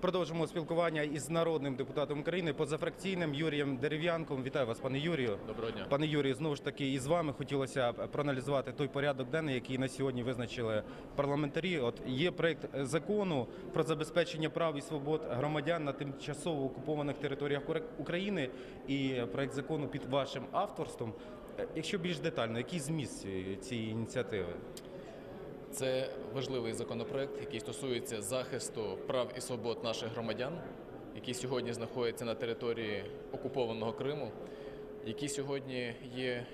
Продовжимо спілкування із народним депутатом України позафракційним Юрієм Дерев'янком. Вітаю вас, пане Юрію. Доброго дня. Пане Юрію, знову ж таки, і з вами хотілося б проаналізувати той порядок денний, який на сьогодні визначили парламентарі. От є проект закону про забезпечення прав і свобод громадян на тимчасово окупованих територіях України, і проект закону під вашим авторством. Е, Якщо більш детально, який зміст цієї- цієї ініціативи? Це важливий законопроект, який стосується захисту прав і свобод наших громадян, які сьогодні знаходяться на території окупованого Криму, які сьогодні є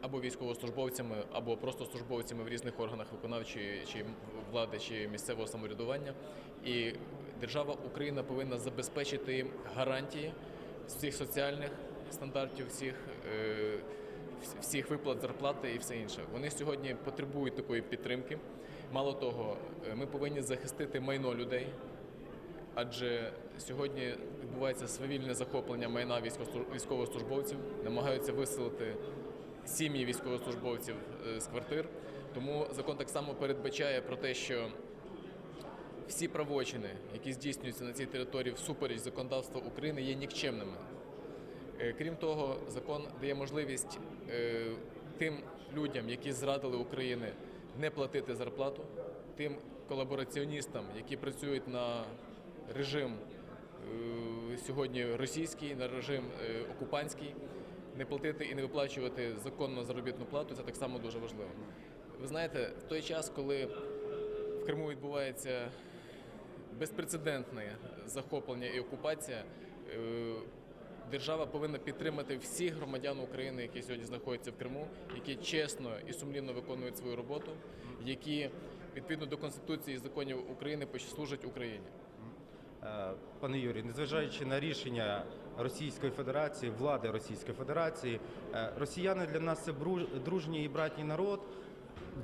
або військовослужбовцями, або просто службовцями в різних органах виконавчої чи влади чи місцевого самоврядування. І держава Україна повинна забезпечити їм гарантії всіх соціальних стандартів, всіх. е, всіх виплат зарплати і все інше. Вони сьогодні потребують такої підтримки. Мало того, е, ми повинні захистити майно людей, адже сьогодні відбувається свавільне захоплення майна військовослуж- військовослужбовців, намагаються виселити сім'ї військовослужбовців е, з квартир. Тому закон так само передбачає про те, що всі правочини, які здійснюються на цій території всупереч законодавства України, є нікчемними. Е, Крім того, закон дає можливість тим людям, які зрадили України, не платити зарплату, тим колабораціоністам, які працюють на режим е, сьогодні російський, на режим е, окупантський, не платити і не виплачувати законну заробітну плату, це так само дуже важливо. Ви знаєте, в той час, коли в Криму відбувається безпрецедентне захоплення і окупація. Держава повинна підтримати всіх громадян України, які сьогодні знаходяться в Криму, які чесно і сумлінно виконують свою роботу, які відповідно до конституції і законів України служать Україні. Е, Пане Юрію, незважаючи на рішення Російської Федерації, влади Російської Федерації, е, росіяни для нас це дружній і братній народ.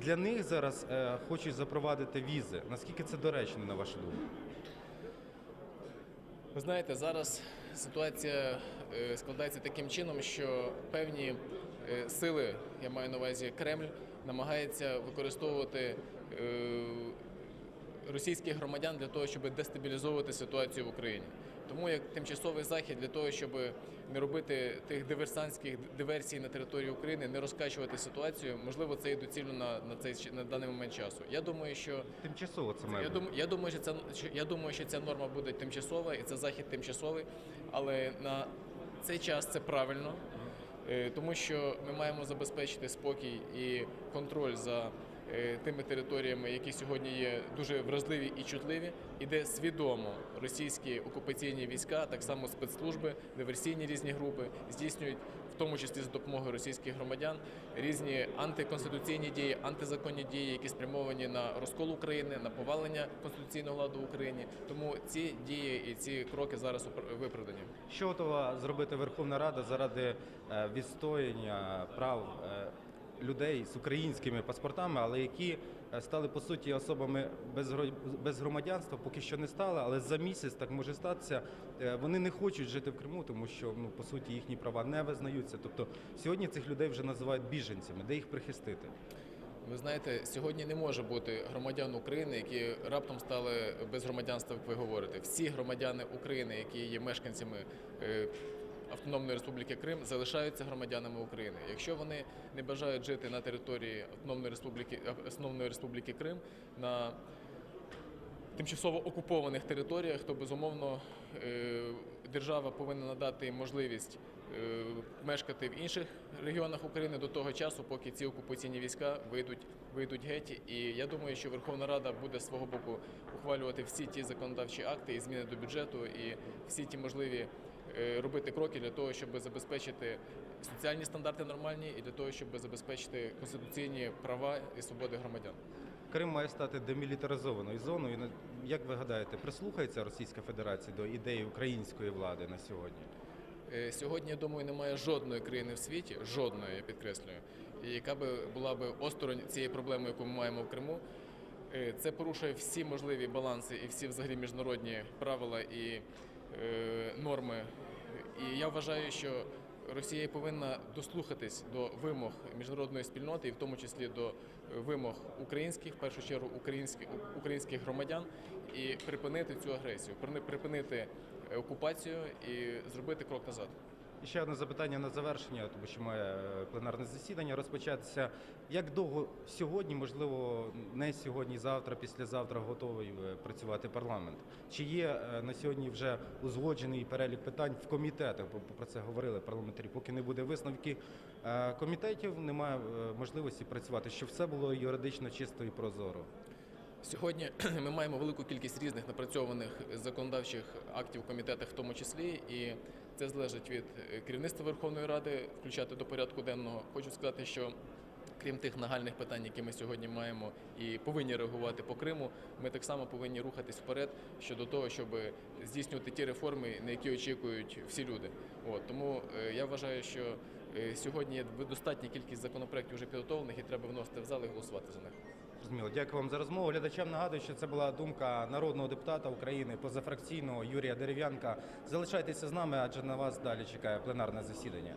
Для них зараз е, хочуть запровадити візи. Наскільки це доречно, на вашу думку? Ви знаєте, зараз ситуація е, складається таким чином, що певні е, сили, я маю на увазі Кремль, намагається використовувати е, російських громадян для того, щоб дестабілізовувати ситуацію в Україні. Тому як тимчасовий захід для того, щоб не робити тих диверсантських диверсій на території України, не розкачувати ситуацію, можливо, це і доцільно на, на цей на даний момент часу. Я думаю, що Тимчасово це має я думаю, я думаю, що це я думаю, що ця норма буде тимчасова і це захід тимчасовий, але на цей час це правильно, е, тому що ми маємо забезпечити спокій і контроль за тими територіями, які сьогодні є дуже вразливі і чутливі, і де свідомо російські окупаційні війська, так само спецслужби, диверсійні різні групи здійснюють, в тому числі за допомогою російських громадян, різні антиконституційні дії, антизаконні дії, які спрямовані на розкол України, на повалення конституційного ладу в Україні. Тому ці дії і ці кроки зараз виправдані. Що готова зробити Верховна Рада заради е, відстояння прав е, людей з українськими паспортами, але які е, стали по суті особами без громадянства, поки що не стали, але за місяць так може статися. Е, Вони не хочуть жити в Криму, тому що ну по суті їхні права не визнаються. Тобто сьогодні цих людей вже називають біженцями, де їх прихистити. Ви знаєте, сьогодні не може бути громадян України, які раптом стали без громадянства, як ви говорите. Всі громадяни України, які є мешканцями е, Автономної Республіки Крим, залишаються громадянами України. Якщо вони не бажають жити на території Автономної Республіки Автономної Республіки Крим на тимчасово окупованих територіях, то безумовно е, держава повинна надати можливість е, мешкати в інших регіонах України до того часу, поки ці окупаційні війська вийдуть, вийдуть геть. І я думаю, що Верховна Рада буде з свого боку ухвалювати всі ті законодавчі акти і зміни до бюджету, і всі ті можливі робити кроки для того, щоб забезпечити соціальні стандарти нормальні, і для того, щоб забезпечити конституційні права і свободи громадян. Крим має стати демілітаризованою зоною. Ну, Як ви гадаєте, прислухається Російська Федерація до ідеї української влади на сьогодні? Е, Сьогодні, я думаю, немає жодної країни в світі, жодної, я підкреслюю, яка би була би осторонь цієї проблеми, яку ми маємо в Криму. Е, Це порушує всі можливі баланси і всі взагалі міжнародні правила і е, норми. І я вважаю, що Росія повинна дослухатись до вимог міжнародної спільноти, і в тому числі до е, вимог українських, в першу чергу українських, українських громадян, і припинити цю агресію, припинити е, окупацію і зробити крок назад. Ще одне запитання на завершення, тому що має е, пленарне засідання розпочатися. Як довго сьогодні, можливо, не сьогодні, завтра, післязавтра готовий е, працювати парламент? Чи є е, на сьогодні вже узгоджений перелік питань в комітетах? Бо про це говорили парламентарі. Поки не буде висновки комітетів, немає можливості працювати, щоб все було юридично чисто і прозоро. Сьогодні ми маємо велику кількість різних напрацьованих законодавчих актів в комітетах, в тому числі, і це залежить від е, керівництва Верховної Ради включати до порядку денного. Хочу сказати, що крім тих нагальних питань, які ми сьогодні маємо і повинні реагувати по Криму, ми так само повинні рухатись вперед щодо того, щоб здійснювати ті реформи, на які очікують всі люди. От тому е, я вважаю, що е, сьогодні є достатня кількість законопроєктів вже підготовлених, і треба вносити в зал і голосувати за них. Зрозуміло. Дякую вам за розмову. Глядачам нагадую, що це була думка народного депутата України позафракційного Юрія Дерев'янка. Залишайтеся з нами, адже на вас далі чекає пленарне засідання.